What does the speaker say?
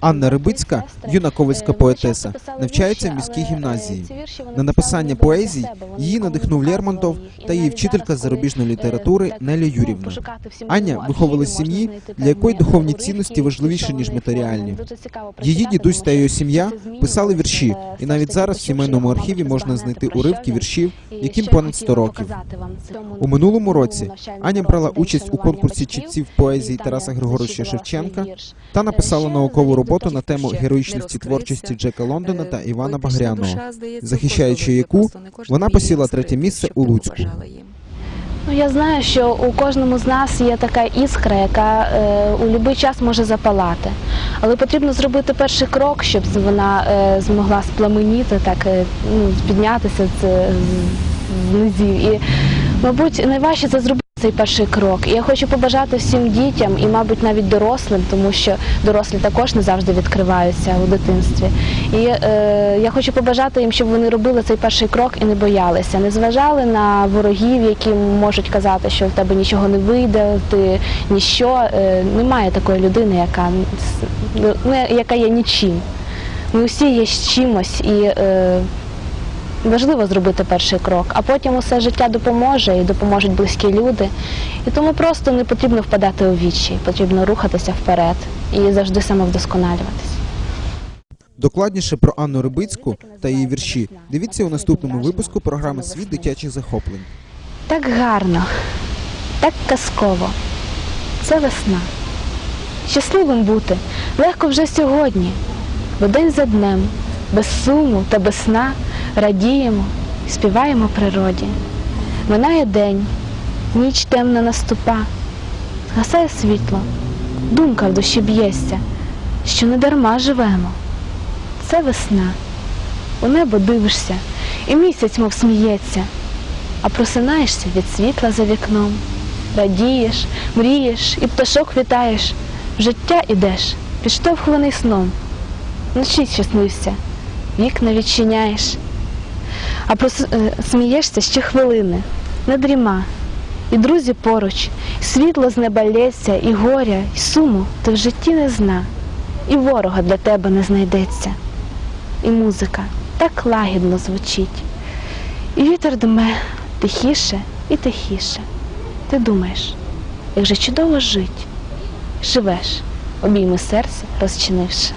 Анна Рибицька, юна ковальська поетеса, навчається в міській гімназії. На написання поезій її надихнув Лермонтов та її вчителька зарубіжної літератури Неля Юрівна. Аня виховувалась в сім'ї, для якої духовні цінності важливіші, ніж матеріальні. Її дідусь та його сім'я писали вірші, і навіть зараз в сімейному архіві можна знайти уривки віршів, яким понад 100 років. У минулому році Аня брала участь у конкурсі читців поезії Тараса Григоровича Шевченка та написала наукову роботу на тему героїчності творчості Джека Лондона та Івана Багряного. захищаючи яку, вона посіла третє місце у Луцьку. Ну, я знаю, що у кожному з нас є така іскра, яка е, у будь-який час може запалати. Але потрібно зробити перший крок, щоб вона е, змогла спламеніти, так е, ну, піднятися з, з, з низів. І, мабуть, найважче це зробити цей перший крок. І я хочу побажати всім дітям і, мабуть, навіть дорослим, тому що дорослі також не завжди відкриваються у дитинстві. І е, я хочу побажати їм, щоб вони робили цей перший крок і не боялися, не зважали на ворогів, які можуть казати, що в тебе нічого не вийде, ти ніщо. Е, немає такої людини, яка, с- ну, яка є нічим. Ми всі є з чимось і. Е, Важливо зробити перший крок, а потім усе життя допоможе і допоможуть близькі люди. І тому просто не потрібно впадати у вічі, потрібно рухатися вперед і завжди самовдосконалюватися. Докладніше про Анну Рибицьку та її вірші дивіться у наступному випуску програми Світ дитячих захоплень. Так гарно, так казково. Це весна. Щасливим бути легко вже сьогодні, бо день за днем, без суму та без сна радіємо, співаємо природі. Минає день, ніч темна наступа, згасає світло, думка в душі б'ється, що не дарма живемо. Це весна. У небо дивишся, і місяць, мов сміється а просинаєшся від світла за вікном. Радієш, мрієш і пташок вітаєш, в життя ідеш, підштовхуваний сном. Вночі щаслився, вікна відчиняєш, а прос... е, ще хвилини, не дріма. І друзі поруч, і світло з неба лється, і горя, і суму ти в житті не зна, і ворога для тебе не знайдеться. І музика так лагідно звучить. І вітер дме тихіше і тихіше. Ти думаєш, як же чудово жить, живеш, обійми серце розчинивши.